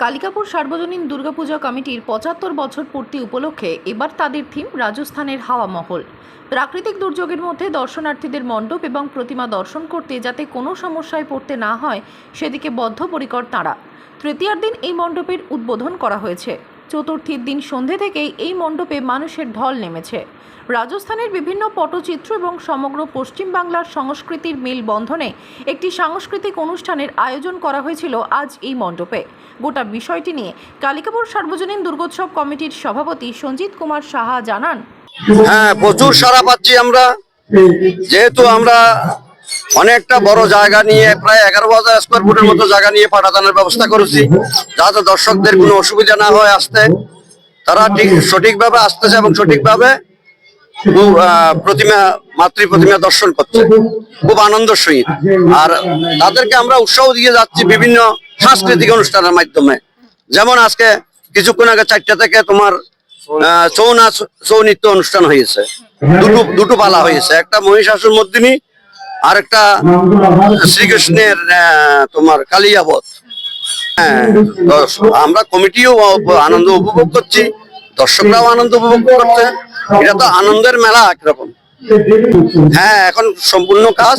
কালিকাপুর সার্বজনীন দুর্গাপূজা কমিটির পঁচাত্তর বছর পূর্তি উপলক্ষে এবার তাদের থিম রাজস্থানের হাওয়া মহল। প্রাকৃতিক দুর্যোগের মধ্যে দর্শনার্থীদের মণ্ডপ এবং প্রতিমা দর্শন করতে যাতে কোনো সমস্যায় পড়তে না হয়, সেদিকে বদ্ধপরিকর তাঁরা। তৃতীয়ার দিন এই মণ্ডপের উদ্বোধন করা হয়েছে। চতুর্থীর দিন সন্ধে থেকেই এই মণ্ডপে মানুষের ঢল নেমেছে। রাজস্থানের বিভিন্ন পটচিত্র এবং সমগ্র পশ্চিমবাংলার সংস্কৃতির মেলবন্ধনে একটি সাংস্কৃতিক অনুষ্ঠানের আয়োজন করা হয়েছিল আজ এই মণ্ডপে। গোটা বিষয়টি নিয়ে কালিকাপুর সার্বজনীন দুর্গোৎসব কমিটির সভাপতি সঞ্জিত কুমার সাহা জানান হ্যাঁ প্রচুর সারা পাচ্ছি আমরা। যেহেতু আমরা অনেকটা বড় জায়গা নিয়ে প্রায় এগারো হাজার স্কোয়ার ফুটের মতো জায়গা নিয়ে পাঠানোর ব্যবস্থা করেছি। যাতে দর্শকদের কোনো অসুবিধা না হয় আসতে। তারা ঠিক সঠিকভাবে আসতেছে এবং সঠিকভাবে প্রতিমা মাতৃ প্রতিমা দর্শন করছে। খুব আনন্দের সহিত। আর তাদেরকে আমরা উৎসাহ দিয়ে যাচ্ছি বিভিন্ন সাংস্কৃতিক অনুষ্ঠানের মাধ্যমে। যেমন আজকে কিছুক্ষণ আগে চারটা থেকে তোমার ছৌ নাচ, ছৌ নৃত্য অনুষ্ঠান হয়েছে। দুটো দুটো পালা হয়েছে। একটা মহিষাসুর মর্দিনী আর একটা শ্রীকৃষ্ণের তোমার কালিয়াবত হ্যাঁ আমরা কমিটিও আনন্দ উপভোগ করছি, দর্শকরাও আনন্দ উপভোগ করছে। এটা তো আনন্দের মেলা একরকম। হ্যাঁ এখন সম্পূর্ণ কাজ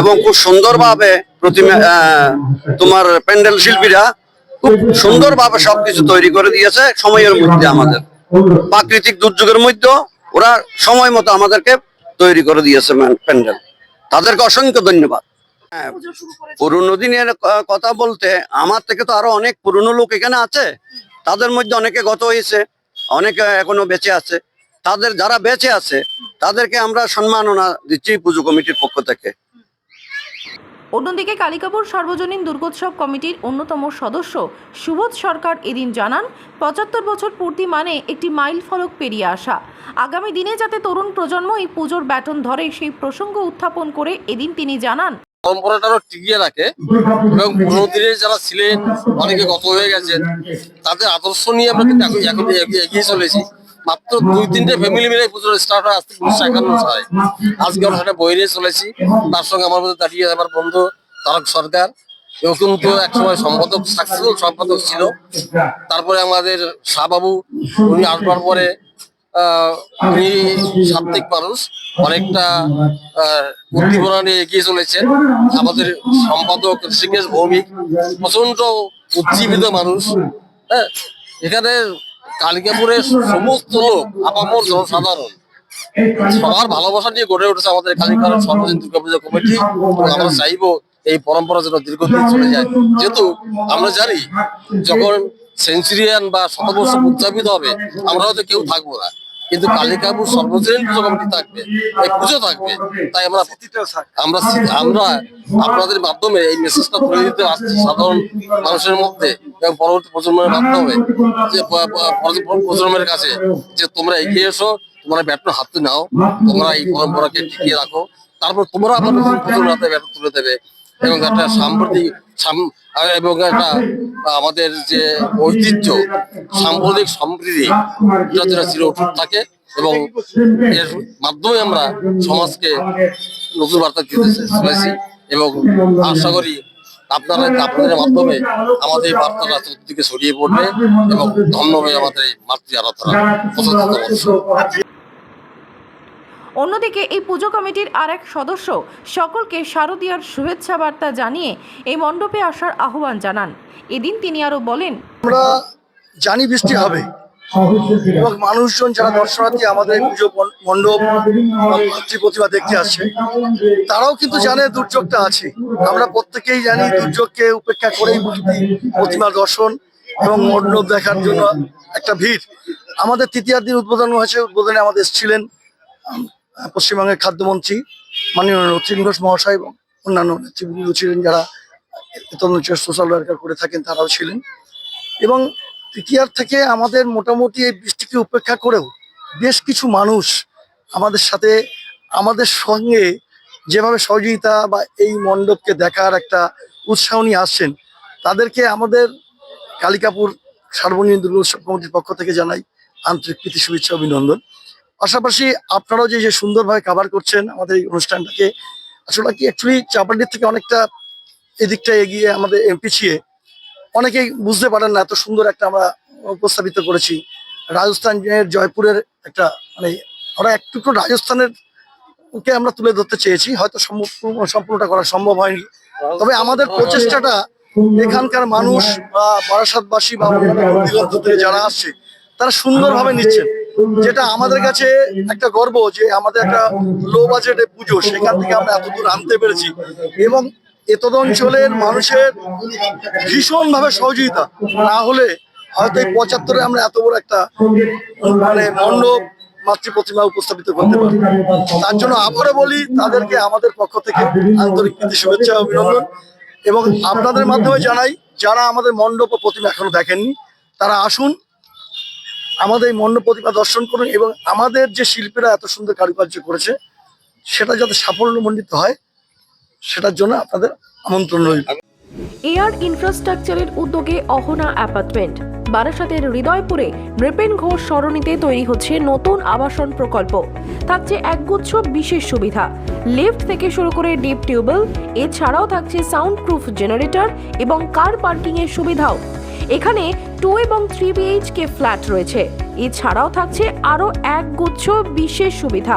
এবং খুব সুন্দরভাবে প্রতিমা তোমার প্যান্ডেল শিল্পীরা খুব সুন্দরভাবে সবকিছু তৈরি করে দিয়েছে সময়ের মধ্যে আমাদের। প্রাকৃতিক দুর্যোগের মধ্যে ওরা সময় মতো আমাদেরকে তৈরি করে দিয়েছে প্যান্ডেল। তাদেরকে অসংখ্য ধন্যবাদ। হ্যাঁ পুরনো দিনের কথা বলতে আমার থেকে তো আরও অনেক পুরনো লোক এখানে আছে। তাদের মধ্যে অনেকে গত হয়েছে অনেকে এখনও বেঁচে আছে। তাদের যারা বেঁচে আছে তাদেরকে আমরা সম্মাননা দিচ্ছি পুজো কমিটির পক্ষ থেকে। অন্যদিকে কালিকাপুর সার্বজনীন দুর্গোৎসব কমিটির অন্যতম সদস্য সুবোধ সরকার এদিন জানান, পঁচাত্তর বছর পূর্তি মানে একটি মাইল ফলক পেরিয়ে আসা। আগামী দিনে যাতে তরুণ প্রজন্ম এই পুজোর ব্যাটন ধরে সেই প্রসঙ্গ উত্থাপন করে এদিন তিনি জানান পরম্পরাটারও টিকিয়ে রাখে এবং যারা ছিলেন, অনেকে গত হয়ে গেছেন, তাদের আদর্শ নিয়ে আমরা কিন্তু এগিয়ে চলেছি। মাত্র দুই তিনটে ফ্যামিলি মিলে পুজোর স্টার্ট হয়, আজ থেকে উনিশশো একান্ন সালে। আজকে আমরা সেটা বই নিয়ে চলেছি। তার সঙ্গে আমার মধ্যে দাঁড়িয়ে আমার বন্ধু তারক সরকার। ও কিন্তু একসময় সম্পাদক সাকসেসফুল সম্পাদক ছিল। তারপরে আমাদের শাহবাবু, উনি আসবার পরে উনি সাত্বিক মানুষ। অনেকটা উদ্দীপনা নিয়ে এগিয়ে চলেছেন। আমাদের সম্পাদক ঋষিকেশ ভৌমিক প্রচণ্ড উজ্জীবিত মানুষ। হ্যাঁ এখানে কালিকাপুরের সমস্ত লোক আপামর জনসাধারণ। সবার ভালোবাসা নিয়ে গড়ে উঠেছে আমাদের কালিকাপুর সর্বজনীন দুর্গাপূজা কমিটি আমরা চাইব এই পরম্পরা যেন দীর্ঘদিন চলে যায়। যেহেতু আমরা জানি যখন সেঞ্চুরিয়ান বা শতবর্ষ উদযাপিত হবে, আমরা হয়তো কেউ থাকব না। কিন্তু কালিকাপুর সর্বজনীন পুজো কমিটি থাকবে, এই পুজো থাকবে, তাই আমরা আমরা আমরা আপনাদের মাধ্যমে এই মেসেজটা তুলে দিতে আসছি সাধারণ মানুষের মধ্যে। পরবর্তী প্রজন্মের যে, প- প- পরবর্তী প্রজন্মের কাছে যে, তোমরা এগিয়ে এসো, তোমরা ব্যাটন হাতে নাও, তোমরা এই পরম্পরাকে টিকিয়ে রাখো। তারপর তোমরা আবার নতুন প্রজন্মের হাতে ব্যাটন তুলে দেবে। এবং একটা সাম্প্রতিক সাম- এবং একটা আমাদের যে ঐতিহ্য, সাম্প্রতিক সম্প্রীতি, এটা যেন চির অটুট থাকে এবং এর মাধ্যমে আমরা সমাজকে নতুন বার্তা দিতে চলেছি। এবং আশা করি আপনারা আপনাদের মাধ্যমে আমাদের এই বার্তাটা চতুর্দিকে ছড়িয়ে পড়বে এবং ধন্য হয়ে আমাদের এই মাতৃ আরাধনা অন্যদিকে এই পুজো কমিটির আর এক সদস্য সকলকে শারদীয়ার শুভেচ্ছা বার্তা জানিয়ে এই মণ্ডপে আসার আহ্বান জানান। এদিন তিনি আরও বলেন আমরা জানি বৃষ্টি হবে। এবং মানুষজন যারা দর্শনার্থী আমাদের পুজো মণ- মণ্ডপ প্রতিমা দেখতে আসছে তারাও কিন্তু জানে দুর্যোগটা আছে। আমরা প্রত্যেকেই জানি দুর্যোগকে উপেক্ষা করেই প্রতিমা দর্শন এবং মণ্ডপ দেখার জন্য একটা ভিড়। আমাদের তৃতীয়ার দিন উদ্বোধন হয়েছে উদ্বোধনে আমাদের এসেছিলেন পশ্চিমবঙ্গের খাদ্যমন্ত্রী মাননীয় রথীন ঘোষ মহাশয় এবং অন্যান্য নেতৃবৃন্দ ছিলেন যারা সোশ্যাল ওয়ার্কার করে থাকেন তারাও ছিলেন। এবং তৃতীয়ার থেকে আমাদের মোটামুটি এই বৃষ্টিকে উপেক্ষা করেও বেশ কিছু মানুষ আমাদের সাথে, আমাদের সঙ্গে যেভাবে সহযোগিতা বা এই মণ্ডপকে দেখার একটা উৎসাহ নিয়ে আসছেন, তাদেরকে আমাদের কালিকাপুর সার্বজনীন দুর্গোৎসব কমিটির পক্ষ থেকে জানাই আন্তরিক প্রীতি, শুভেচ্ছা, অভিনন্দন। পাশাপাশি আপনারাও যে যে সুন্দরভাবে কাভার করছেন আমাদের এই অনুষ্ঠানটাকে, আসলে কি অ্যাকচুয়ালি চাপাটির থেকে অনেকটা এদিকটা এগিয়ে আমাদের পিছিয়ে অনেকেই বুঝতে পারেন না, এত সুন্দর একটা আমরা উপস্থাপিত করেছি। রাজস্থানের জয়পুরের একটা মানে আমরা একটু একটু রাজস্থানের কে আমরা তুলে ধরতে চেয়েছি, হয়তো সম্পূর্ণটা করা সম্ভব হয়নি। তবে আমাদের প্রচেষ্টাটা এখানকার মানুষ বা বারাসাতবাসী বা যারা আসছে, তারা সুন্দরভাবে নিচ্ছেন। যেটা আমাদের কাছে একটা গর্ব যে আমাদের একটা লো বাজেটে পুজো, সেখান থেকে আমরা এত দূর আনতে পেরেছি। এবং এতদ অঞ্চলের মানুষের ভীষণভাবে সহযোগিতা। না হলে হয়তো এই পঁচাত্তরে আমরা এত বড় একটা মানে মণ্ডপ মাতৃ প্রতিমা উপস্থাপিত করতে পারি তার জন্য আবারও বলি, তাদেরকে আমাদের পক্ষ থেকে আন্তরিক প্রীতি, শুভেচ্ছা, অভিনন্দন। এবং আপনাদের মাধ্যমে জানাই, যারা আমাদের মণ্ডপ ও প্রতিমা এখনও দেখেননি, তারা আসুন, আমাদের এই মণ্ডপ প্রতিমা দর্শন করুন এবং আমাদের যে শিল্পীরা এত সুন্দর কারুকার্য করেছে, সেটা যাতে সাফল্যমণ্ডিত হয় সেটার জন্য আপনাদের আমন্ত্রণ রইল। এয়ার ইনফ্রাস্ট্রাকচারের উদ্যোগে অহনা অ্যাপার্টমেন্ট। বারাসাতের হৃদয়পুরে নৃপেন ঘোষ সরণিতে তৈরি হচ্ছে নতুন আবাসন প্রকল্প। থাকছে একগুচ্ছ বিশেষ সুবিধা। লিফট থেকে শুরু করে ডিপ টিউবওয়েল, এছাড়াও থাকছে সাউন্ড প্রুফ জেনারেটর এবং কার পার্কিং এর সুবিধাও। এখানে টু এবং থ্রি বিএইচকে ফ্ল্যাট রয়েছে। এছাড়াও থাকছে আরও একগুচ্ছ বিশেষ সুবিধা।